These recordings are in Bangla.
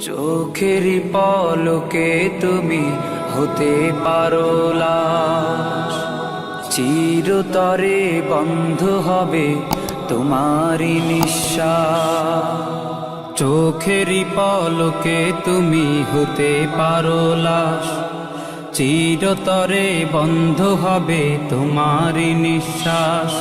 চোখের পলকে তুমি হতে পারো চিরতরে বন্ধ হবে তোমারই নিঃশ্বাস। চোখের পলকে তুমি হতে পারো চিরতরে বন্ধ হবে তোমারই নিঃশ্বাস।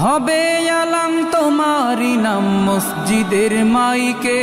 হবে আলাম তোমারই নাম মসজিদের মাইকে।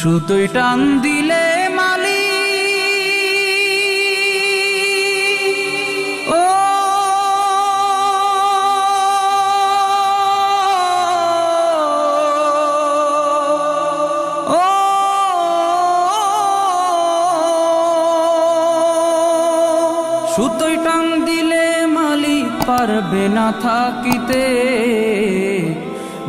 সুতোই টান দিলে মালি। ও সুতোই টান দিলে মালি পারবে না থাকিতে।